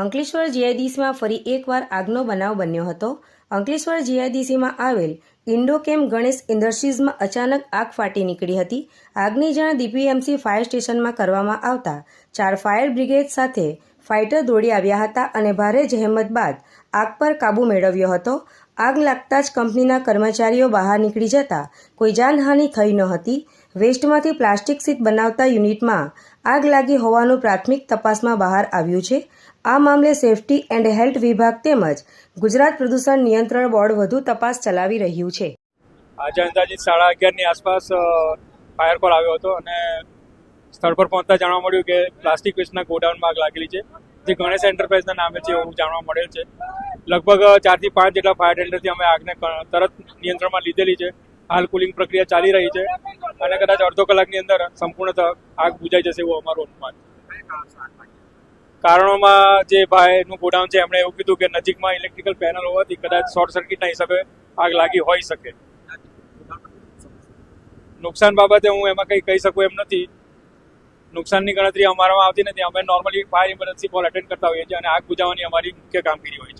અંકલેશ્વર જીઆઈડીસીમાં ફરી એકવાર આગનો બનાવ બન્યો હતો. અંકલેશ્વર જીઆઈડીસીમાં આવેલ ઇન્ડોકેમ ગણેશ ઇન્ડસ્ટ્રીઝમાં અચાનક આગ ફાટી નીકળી હતી. આગની જાણ ડીપીએમસી ફાયર સ્ટેશનમાં કરવામાં આવતા ચાર ફાયર બ્રિગેડ સાથે ફાઇટર દોડી આવ્યા હતા અને ભારે જહેમત બાદ આગ પર કાબૂ મેળવ્યો હતો. આગ લાગતા જ કંપનીના કર્મચારીઓ બહાર નીકળી જતા કોઈ જાનહાનિ થઈ ન હતી. વેસ્ટમાંથી પ્લાસ્ટિક સીટ બનાવતા યુનિટમાં આગ લાગી હોવાનું પ્રાથમિક તપાસમાં બહાર આવ્યું છે. આ મામલે સેફટી એન્ડ હેલ્થ વિભાગ તેમજ ગુજરાત પ્રદૂષણ નિયંત્રણ બોર્ડ વધુ તપાસ ચલાવી રહ્યું છે. આજે અંદાજિત સાડા અગિયારની આસપાસ ફાયર કોલ આવ્યો હતો અને સ્થળ પર પહોંચતા જાણવા મળ્યું કે પ્લાસ્ટિક વેસ્ટના ગોડાઉનમાં આગ લાગેલી છે. જે ગણેશ એન્ટરપ્રાઇઝના નામે છે એવું જાણવા મળેલ છે. લગભગ ચારથી પાંચ જેટલા ફાયર ટેન્ડરથી અમે આગને તરત નિયંત્રણમાં લીધેલી છે. હાલ કુલિંગ પ્રક્રિયા ચાલી રહી છે. અને કદાચ અડધો કલાકની અંદર સંપૂર્ણતઃ આગ બુજાઈ જશે એવું અમારું અનુમાન કારણોમાં જે ભાઈનું ગોડાઉન છે, એમણે એવું કીધું કે નજીકમાં ઇલેક્ટ્રિકલ પેનલ હોવાથી કદાચ શોર્ટ સર્કિટના હિસાબે આગ લાગી હોઈ શકે. નુકસાન બાબતે હું એમાં કંઈ કહી શકું એમ નથી. નુકસાનની ગણતરી અમારામાં આવતી નથી. અમે normally fire emergency call attend કરતા હોઈએ છીએ અને આગ બુજાવવાની અમારી મુખ્ય કામગીરી હોય છે.